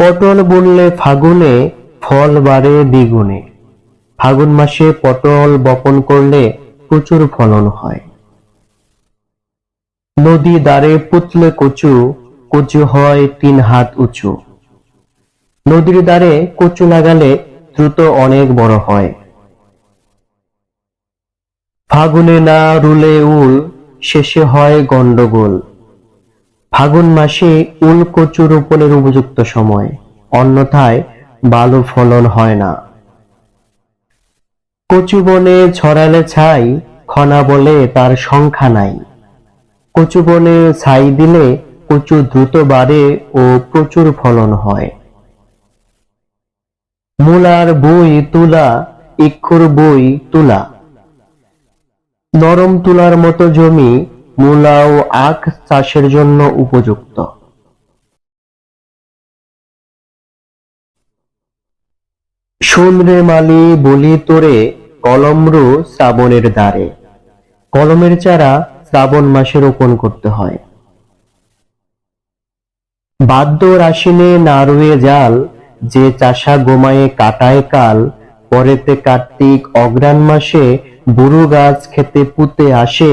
পটল বুনলে ফাগুনে, ফল বাড়ে দ্বিগুণে। ফাগুন মাসে পটল বপন করলে প্রচুর ফলন হয়। নদী দ্বারে পুতলে কচু কচু হয় তিন হাত উঁচু। নদীর দ্বারে কচু লাগালে দ্রুত অনেক বড় হয়। ফাগুনে না রুলে উল, শেষে হয় গন্ডগোল। ফাগুন মাসে উল কচু রোপণের উপযুক্ত সময়, অন্যথায় ভালো ফলন হয় না। কচু বনে ছড়ালে ছাই, খনা বলে তার সংখ্যা নাই। কচু বনে ছাই দিলে কচু দ্রুত বাড়ে ও প্রচুর ফলন হয়। মূলার বই তুলা, ইক্ষুর বই তুলা। নরম তুলার মতো জমি মূলা ও আখ চাষের জন্য উপযুক্ত। শুনরে মালি বলি তোরে কলমরু শ্রাবণের দ্বারে। কলমের চারা শ্রাবণ মাসে রোপণ করতে হয়। বাদ্য রাশিনে না রুয়ে জাল, যে চাষা গোমায়ে কাটায় কাল, পরেতে কার্তিক অগ্রাণ মাসে বুড়ো গাছ খেতে পুঁতে আসে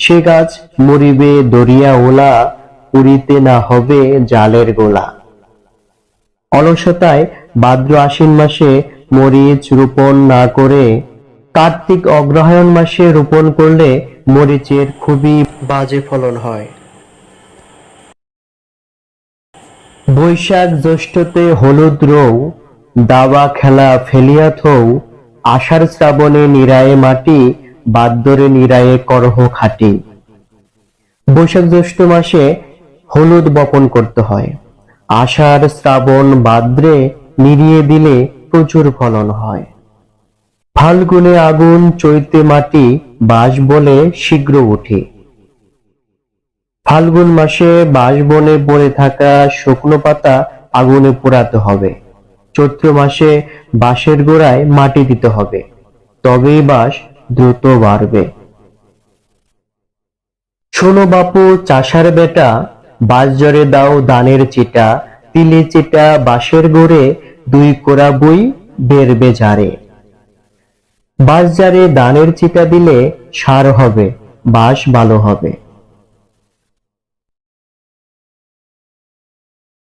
সে গাছ মরিবে দরিয়া ওলা, উড়িতে না হবে জালের গোলা। অলসতায় ভাদ্র আশ্বিন মাসে মরিচ রোপণ না করে, কার্তিক অগ্রহায়ণ মাসে রোপণ করলে মরিচের খুবই বাজে ফলন হয়। বৈশাখ জ্যৈষ্ঠতে হলুদ রৌ দাবা খেলা ফেলিয়া থৌ আষাঢ় শ্রাবণে নিরায়ে মাটি বাদ্যরে নিরায়ে করহ খাটি। বৈশাখ জ্যৈষ্ঠ মাসে হলুদ বপন করতে হয়। আষাঢ় শ্রাবণ ভাদ্রে নিরিয়ে দিলে প্রচুর ফলন হয়। ফাল্গুনে আগুন চৈতে মাটি বাঁশ বলে শীঘ্র ওঠে ফাল্গুন মাসে বাঁশ পড়ে থাকা শুকনো পাতা আগুনে পোড়াতে হবে। চৈত্র মাসে বাঁশের গোড়ায় মাটি দিতে হবে। তবেই বাঁশ দ্রুত বাড়বে। শোনো বাপু, চাষার বেটা বাঁশ জরে দাও দানের চিটা, তিলে চিটা, বাঁশের গোড়ে দুই কোড়া বই বেরবে ঝাড়ে। বাঁশ জারে দানের চিটা দিলে সার হবে বাস ভালো হবে।